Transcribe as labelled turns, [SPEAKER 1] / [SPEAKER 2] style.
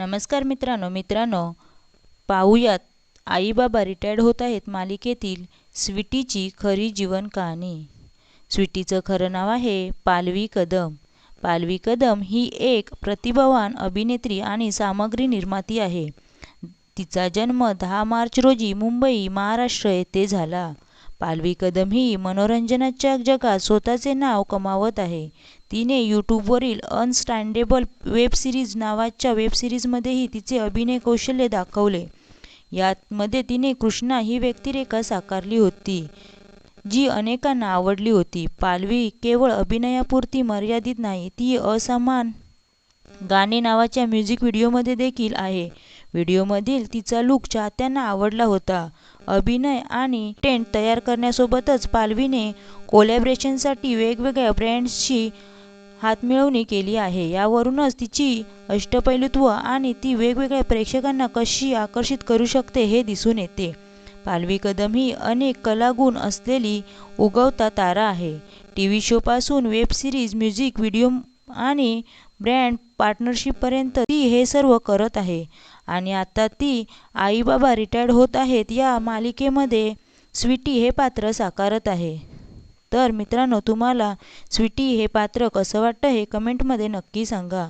[SPEAKER 1] नमस्कार मित्रांनो मित्रांनो पाहूयात. आई बाबा रिटायर्ड होत आहेत. मालिकेतील स्वीटीची खरी जीवन कहाणी. स्वीटीचं खरं नाव आहे पालवी कदम. पालवी कदम ही एक प्रतिभावान अभिनेत्री आणि सामग्री निर्माती आहे. तिचा जन्म दहा मार्च रोजी मुंबई महाराष्ट्र येथे झाला. पालवी कदम ही मनोरंजनाच्या जगात स्वतःचे नाव कमावत आहे. तिने यूट्यूबवरील अनस्टँडेबल वेब सिरीज नावाच्या वेब सिरीजमध्येही तिचे अभिनय कौशल्य दाखवले. यामध्ये तिने कृष्णा ही व्यक्तिरेखा साकारली होती जी अनेकांना आवडली होती. पालवी केवळ अभिनयापुरती मर्यादित नाही ती असमान गाणे नावाच्या म्युझिक व्हिडिओमध्ये देखील आहे. व्हिडिओमधील तिचा लूक चाहत्यांना आवडला होता. अभिनय आणि टेंट तयार करण्यासोबतच पालवीने कोलॅबरेशनसाठी वेगवेगळ्या ब्रँड्सशी हातमिळवणी केली आहे. यावरूनच तिची अष्टपैलुत्व आणि ती वेगवेगळ्या प्रेक्षकांना कशी आकर्षित करू शकते हे दिसून येते. पालवी कदम ही अनेक कलागुण असलेली उगवता तारा आहे. टी व्ही शोपासून वेब सिरीज म्युझिक व्हिडिओ आणि ब्रँड पार्टनरशिपपर्यंत ती हे सर्व करत आहे. आणि आता ती आई बाबा रिटायर्ड होत आहेत या मालिकेमध्ये स्वीटी हे पात्र साकारत आहे. तर मित्रांनो तुम्हाला स्वीटी हे पात्र कसं वाटतं हे कमेंटमध्ये नक्की सांगा.